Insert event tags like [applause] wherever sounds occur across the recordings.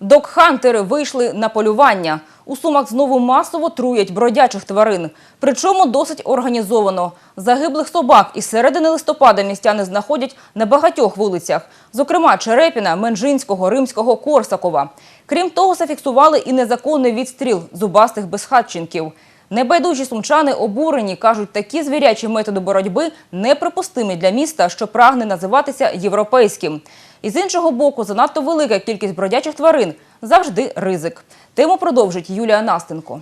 Докхантери вийшли на полювання. У Сумах знову масово труять бродячих тварин. Причому досить організовано. Загиблих собак із середини листопада містяни знаходять на багатьох вулицях. Зокрема, Черепіна, Менжинського, Римського, Корсакова. Крім того, зафіксували і незаконний відстріл зубастих безхатченків. Небайдужі сумчани обурені, кажуть, такі звірячі методи боротьби неприпустимі для міста, що прагне називатися європейським. І з іншого боку, занадто велика кількість бродячих тварин – завжди ризик. Тему продовжить Юлія Настенко.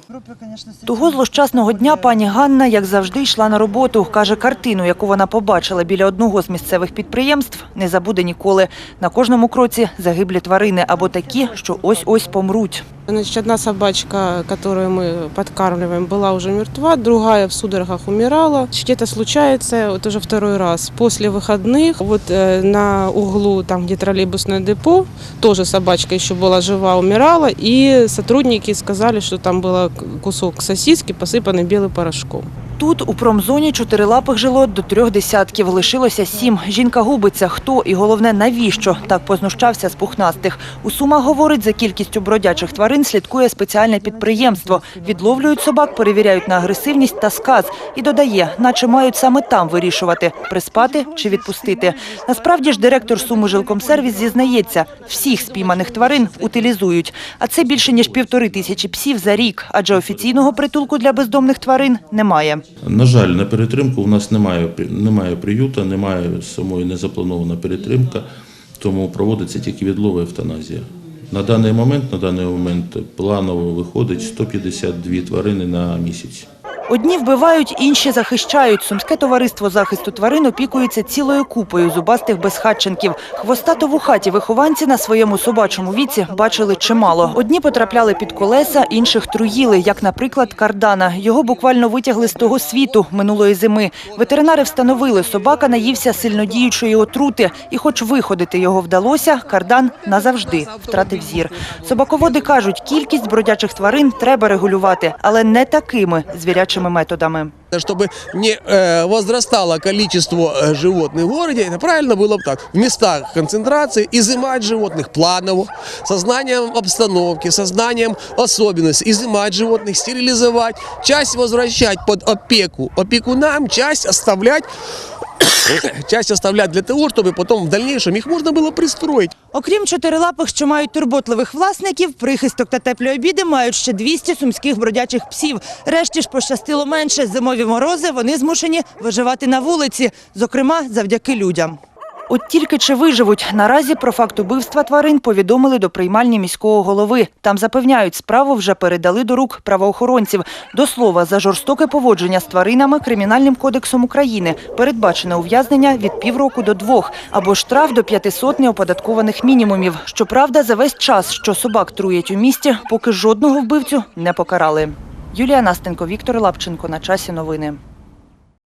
Того злощасного дня пані Ганна, як завжди, йшла на роботу. Каже, картину, яку вона побачила біля одного з місцевих підприємств, не забуде ніколи. На кожному кроці загиблі тварини або такі, що ось-ось помруть. Значит, одна собачка, которую мы подкармливаем, была уже мертва, другая в судорогах умирала. Значит, Это случается вот уже второй раз. После выходных вот э, на углу, там где троллейбусное депо, тоже собачка еще была жива, умирала, и сотрудники сказали, что там был кусок сосиски, посыпанный белым порошком. Тут у промзоні чотирилапих жило до трьох десятків. Лишилося сім. Жінка губиться, хто і головне, навіщо так познущався з пухнастих. У Сумах, говорить, за кількістю бродячих тварин слідкує спеціальне підприємство. Відловлюють собак, перевіряють на агресивність та сказ. І додає, наче мають саме там вирішувати – приспати чи відпустити. Насправді ж директор Суми Жилкомсервіс зізнається, всіх спійманих тварин утилізують. А це більше, ніж півтори тисячі псів за рік, адже офіційного притулку для бездомних тварин немає. На жаль, на перетримку в нас немає, немає приюта, немає самої незапланована перетримка, тому проводиться тільки відлова евтаназія. На даний момент, на даний момент планово виходить 152 тварини на місяць. Одні вбивають, інші захищають. Сумське товариство захисту тварин опікується цілою купою зубастих безхатченків. Хвостато-вухаті вихованці на своєму собачому віці бачили чимало. Одні потрапляли під колеса, інших труїли, як, наприклад, кардана. Його буквально витягли з того світу минулої зими. Ветеринари встановили, собака наївся сильнодіючої отрути. І хоч виходити його вдалося, кардан назавжди втратив зір. Собаководи кажуть, кількість бродячих тварин треба регулювати, але не такими звірячими методами. Чтобы не э, возрастало количество э, животных в городе, это правильно было бы так. В местах концентрации изымать животных планово, сознанием обстановки, сознанием особенностей, изымать животных, стерилизовать, часть возвращать под опеку опекунам, часть оставлять [laughs] часть оставлять для того, чтобы потом в дальнейшем их можно было пристроить. Окрім чотирилапих, що мають турботливих власників, прихисток та теплі обіди мають ще 200 сумських бродячих псів. Решті ж пощастило менше. Зимові морози вони змушені виживати на вулиці, зокрема завдяки людям. От тільки чи виживуть наразі про факт убивства тварин повідомили до приймальні міського голови. Там запевняють, справу вже передали до рук правоохоронців. До слова, за жорстоке поводження з тваринами кримінальним кодексом України передбачене ув'язнення від півроку до двох або штраф до 500 неоподаткованих мінімумів. Щоправда, за весь час, що собак труять у місті, поки жодного вбивцю не покарали. Юлія Настенко, Віктор Лапченко. На часі новини.